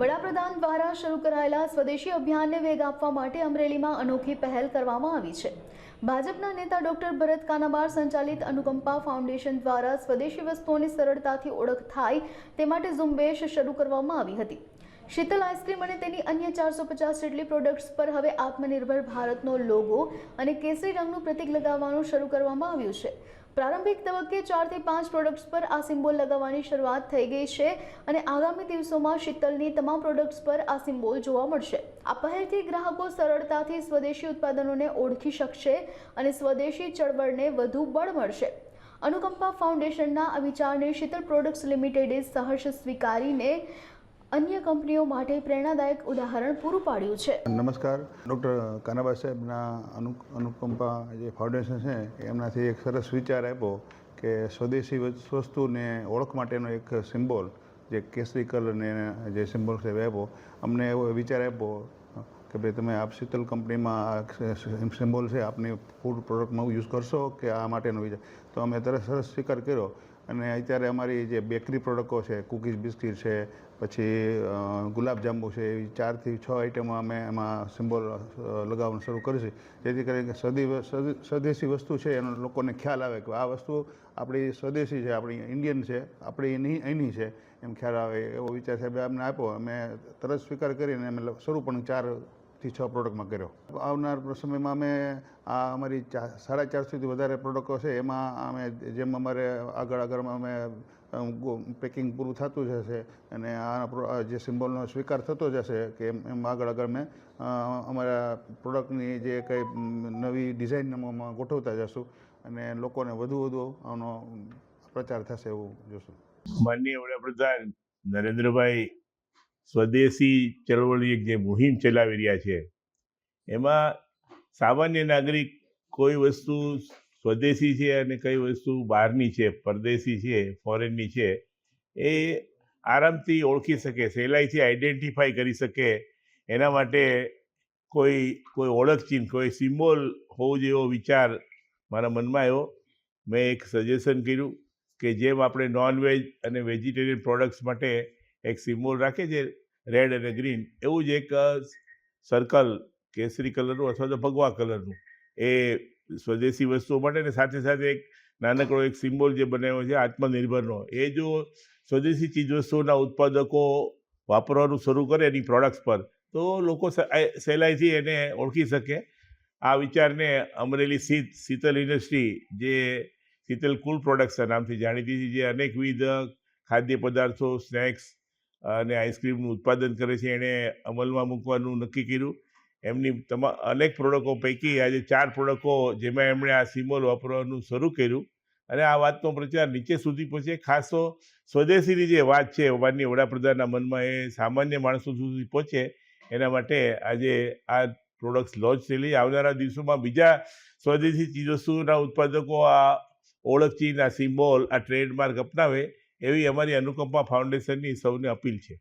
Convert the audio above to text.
વડાપ્રધાન દ્વારા શરૂ કરાયેલા સ્વદેશી અભિયાનને વેગ આપવા માટે અમરેલીમાં અનોખી પહેલ કરવામાં આવી છે. ભાજપના નેતા ડોક્ટર ભરત કાનાબાર સંચાલિત અનુકંપા ફાઉન્ડેશન દ્વારા સ્વદેશી વસ્તુઓની સરળતાથી ઓળખ થાય તે માટે ઝુંબેશ શરૂ કરવામાં આવી હતી. શીતલ આઈસ્ક્રીમ અને તેની અન્ય ચારસો પચાસ જેટલી પ્રોડક્ટ્સ પર હવે આત્મનિર્ભર ભારતનો લોગો અને કેસરી રંગનું પ્રતીક લગાવવાનું શરૂ કરવામાં આવ્યું છે. પ્રારંભિક તબક્કે ચારથી પાંચ પ્રોડક્ટ્સ પર આ સિમ્બોલ લગાવવાની શરૂઆત થઈ ગઈ છે અને આગામી દિવસોમાં શીતલની તમામ પ્રોડક્ટ્સ પર આ સિમ્બોલ જોવા મળશે. આ પહેલથી ગ્રાહકો સરળતાથી સ્વદેશી ઉત્પાદનોને ઓળખી શકશે અને સ્વદેશી ચળવળને વધુ બળ મળશે. અનુકંપા ફાઉન્ડેશનના આ વિચારને શીતલ પ્રોડક્ટ્સ લિમિટેડે સહર્ષ સ્વીકારીને અન્ય કંપનીઓ માટે પ્રેરણાદાયક ઉદાહરણ પૂરું પાડ્યું છે. નમસ્કાર. ડૉક્ટર કાનાબા સાહેબના અનુ, અનુકંપા જે ફાઉન્ડેશન છે, એમનાથી એક સરસ વિચાર આપ્યો કે સ્વદેશી વસ્તુને ઓળખ માટેનો એક સિમ્બોલ, જે કેસરી કલરને જે સિમ્બોલ છે આપ્યો. અમને એવો વિચાર આપ્યો કે ભાઈ તમે આપ શીતલ કંપનીમાં સિમ્બોલ છે, આપની ફૂડ પ્રોડક્ટમાં યુઝ કરશો કે આ માટેનો વિચાર? તો અમે તરત સરસ સ્વીકાર કર્યો. અને અત્યારે અમારી જે બેકરી પ્રોડક્ટો છે, કૂકીઝ, બિસ્કીટ છે, પછી ગુલાબજાંબુ છે, એવી ચારથી છ આઈટમો અમે એમાં સિમ્બોલ લગાવવાનું શરૂ કરીશું જેથી કરીને સદી- સ્વદેશી વસ્તુ છે, એનો લોકોને ખ્યાલ આવે કે આ વસ્તુ આપણી સ્વદેશી છે, આપણી ઇન્ડિયન છે, આપણી એની અહીંની છે, એમ ખ્યાલ આવે એવો વિચાર સાહેબે અમને આપ્યો. અમે તરત સ્વીકાર કરીને અમે શરૂ પણ ચાર થી છ પ્રોડક્ટમાં કર્યો. આવનાર સમયમાં અમે આ અમારી સાડા ચારસોથી વધારે પ્રોડક્ટો છે, એમાં અમે જેમ અમારે આગળ આગળ અમે પેકિંગ પૂરું થતું જશે અને આ જે સિમ્બોલનો સ્વીકાર થતો જશે કે એમ આગળ આગળ અમે અમારા પ્રોડક્ટની જે કંઈ નવી ડિઝાઇન એમાં ગોઠવતા જશું અને લોકોને વધુ વધુ આનો પ્રચાર થશે એવું જોશું. માનનીય વડાપ્રધાન નરેન્દ્રભાઈ સ્વદેશી ચળવળની એક જે મુહિમ ચલાવી રહ્યા છે, એમાં સામાન્ય નાગરિક કોઈ વસ્તુ સ્વદેશી છે અને કઈ વસ્તુ બહારની છે, પરદેશી છે, ફોરેનની છે, એ આરામથી ઓળખી શકે, સહેલાઈથી આઈડેન્ટિફાઈ કરી શકે, એના માટે કોઈ કોઈ ઓળખ કોઈ સિમ્બોલ હોવો જેવો વિચાર મારા મનમાં આવ્યો. મેં એક સજેશન કર્યું કે જેમ આપણે નોનવેજ અને વેજીટેરિયન પ્રોડક્ટ્સ માટે એક સિમ્બોલ રાખે છે, રેડ અને ગ્રીન, એવું જ એક સર્કલ, કેસરી કલરનું અથવા તો ભગવા કલરનું. એ સ્વદેશી વસ્તુઓ માટે ને સાથે સાથે એક નાનકડો એક સિમ્બોલ જે બનાવ્યો છે, આત્મનિર્ભરનો. એ જો સ્વદેશી ચીજવસ્તુઓના ઉત્પાદકો વાપરવાનું શરૂ કરે એની પ્રોડક્ટ્સ પર, તો લોકો સહેલાઈથી એને ઓળખી શકે. આ વિચારને અમરેલી શીત શીતલ ઇન્ડસ્ટ્રી જે શીતલ કુલ પ્રોડક્ટ્સના નામથી જાણીતી છે, જે અનેકવિધ ખાદ્ય પદાર્થો સ્નેક્સ અને આઈસ્ક્રીમનું ઉત્પાદન કરે છે, એણે અમલમાં મૂકવાનું નક્કી કર્યું. એમની તમામ અનેક પ્રોડક્ટો પૈકી આજે ચાર પ્રોડક્ટો જેમાં એમણે આ સિમ્બોલ વાપરવાનું શરૂ કર્યું. અને આ વાતનો પ્રચાર નીચે સુધી પહોંચે. ખાસ સ્વદેશીની જે વાત છે માનની વડાપ્રધાનના મનમાં એ સામાન્ય માણસો સુધી પહોંચે. એના માટે આજે આ પ્રોડક્ટ્સ લોન્ચ થયેલી આવનારા દિવસોમાં બીજા સ્વદેશી ચીજવસ્તુના ઉત્પાદકો આ ઓળખ ચિહ્ન આ સિમ્બોલ આ ટ્રેડમાર્ક અપનાવે. એવી અમારી અનુકંપા ફાઉન્ડેશનની સૌને અપીલ છે.